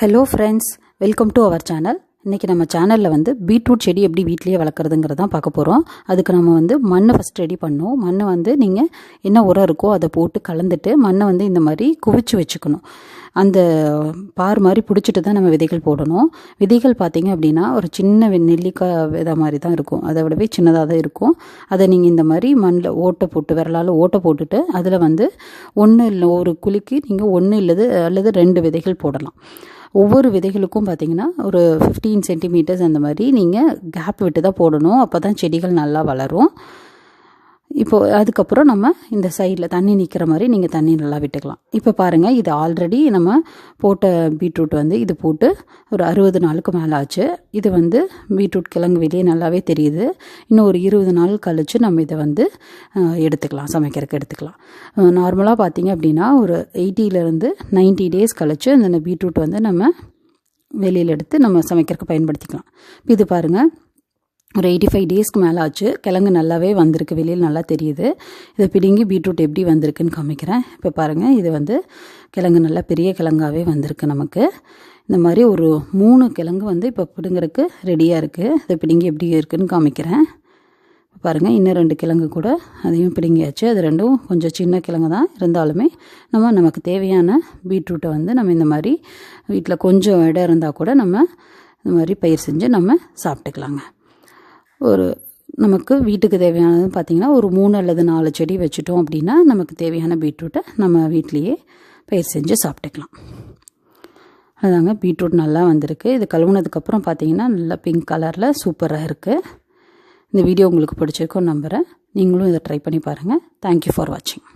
Hello friends welcome to our channel இன்றைக்கி நம்ம சேனலில் வந்து பீட்ரூட் செடி எப்படி வீட்லேயே வளர்க்குறதுங்கிறது தான் பார்க்க போகிறோம் அதுக்கு நம்ம வந்து மண்ணை ஃபஸ்ட் ரெடி பண்ணோம் மண்ணை வந்து நீங்கள் என்ன உரம் இருக்கோ அதை போட்டு கலந்துட்டு மண்ணை வந்து இந்த மாதிரி குவிச்சு வச்சுக்கணும். அந்த பார் மாதிரி பிடிச்சிட்டு தான் நம்ம விதைகள் போடணும். விதைகள் பார்த்தீங்க அப்படின்னா ஒரு சின்ன வெ- நெல்லிக்காய் விதை மாதிரி தான் இருக்கும். அதை விடவே சின்னதாக தான் இருக்கும். அதை நீங்கள் இந்த மாதிரி மண்ணில் ஓட்டை போட்டு விரலால் ஓட்டை போட்டுட்டு அதில் வந்து ஒன்று இல்லை ஒரு குழிக்கு நீங்கள் ஒன்று இல்லது அல்லது ரெண்டு விதைகள் போடலாம். ஒவ்வொரு விதைகளுக்கும் பார்த்தீங்கன்னா ஒரு ஃபிஃப்டீன் சென்டிமீட்டர்ஸ் அந்த மாதிரி நீங்கள் கேப் விட்டு தான் போடணும். அப்போ தான் செடிகள் நல்லா வளரும். இப்போது அதுக்கப்புறம் நம்ம இந்த சைடில் தண்ணி நிற்கிற மாதிரி நீங்கள் தண்ணி நல்லா விட்டுக்கலாம். இப்போ பாருங்கள் இது ஆல்ரெடி நம்ம போட்ட பீட்ரூட் வந்து இது போட்டு ஒரு அறுபது நாளுக்கு மேலே ஆச்சு. இது வந்து பீட்ரூட் கிழங்கு வெளியே நல்லாவே தெரியுது. இன்னும் ஒரு இருபது நாள் கழித்து நம்ம இதை வந்து எடுத்துக்கலாம் சமைக்கிறதுக்கு எடுத்துக்கலாம். நார்மலாக பார்த்தீங்க அப்படின்னா ஒரு எயிட்டிலேருந்து 90 டேஸ் கழித்து அந்த பீட்ரூட் வந்து நம்ம வெளியில் எடுத்து நம்ம சமைக்கிறதுக்கு பயன்படுத்திக்கலாம். இது பாருங்கள் ஒரு எயிட்டி ஃபைவ் டேஸ்க்கு மேலே ஆச்சு கிழங்கு நல்லாவே வந்திருக்கு. வெளியில் நல்லா தெரியுது. இதை பிடுங்கி பீட்ரூட் எப்படி வந்திருக்குன்னு காமிக்கிறேன். இப்போ பாருங்கள் இது வந்து கிழங்கு நல்லா பெரிய கிழங்காவே வந்திருக்கு நமக்கு. இந்த மாதிரி ஒரு மூணு கிழங்கு வந்து இப்போ பிடுங்கிறதுக்கு ரெடியாக இருக்குது இதை பிடுங்கி எப்படி இருக்குன்னு காமிக்கிறேன். பாருங்கள் இன்னும் ரெண்டு கிழங்கு கூட அதையும் பிடுங்கியாச்சு. அது ரெண்டும் கொஞ்சம் சின்ன கிழங்கு தான். இருந்தாலுமே நம்ம நமக்கு தேவையான பீட்ரூட்டை வந்து நம்ம இந்த மாதிரி வீட்டில் கொஞ்சம் இடம் இருந்தால் கூட நம்ம இந்த மாதிரி பயிர் செஞ்சு நம்ம சாப்பிட்டுக்கலாங்க. ஒரு நமக்கு வீட்டுக்கு தேவையானது பார்த்திங்கன்னா ஒரு மூணு அல்லது நாலு செடி வச்சுட்டோம் அப்படின்னா நமக்கு தேவையான பீட்ரூட்டை நம்ம வீட்லேயே பயிர் செஞ்சு சாப்பிட்டுக்கலாம். அதாங்க பீட்ரூட் நல்லா வந்திருக்கு. இது கழுவுனதுக்கப்புறம் பார்த்தீங்கன்னா நல்லா பிங்க் கலரில் சூப்பராக இருக்குது இந்த வீடியோ உங்களுக்கு பிடிச்சிருக்கோன்னு நம்புகிறேன் நீங்களும் இதை ட்ரை பண்ணி பாருங்கள் தேங்க்யூ ஃபார் வாட்சிங்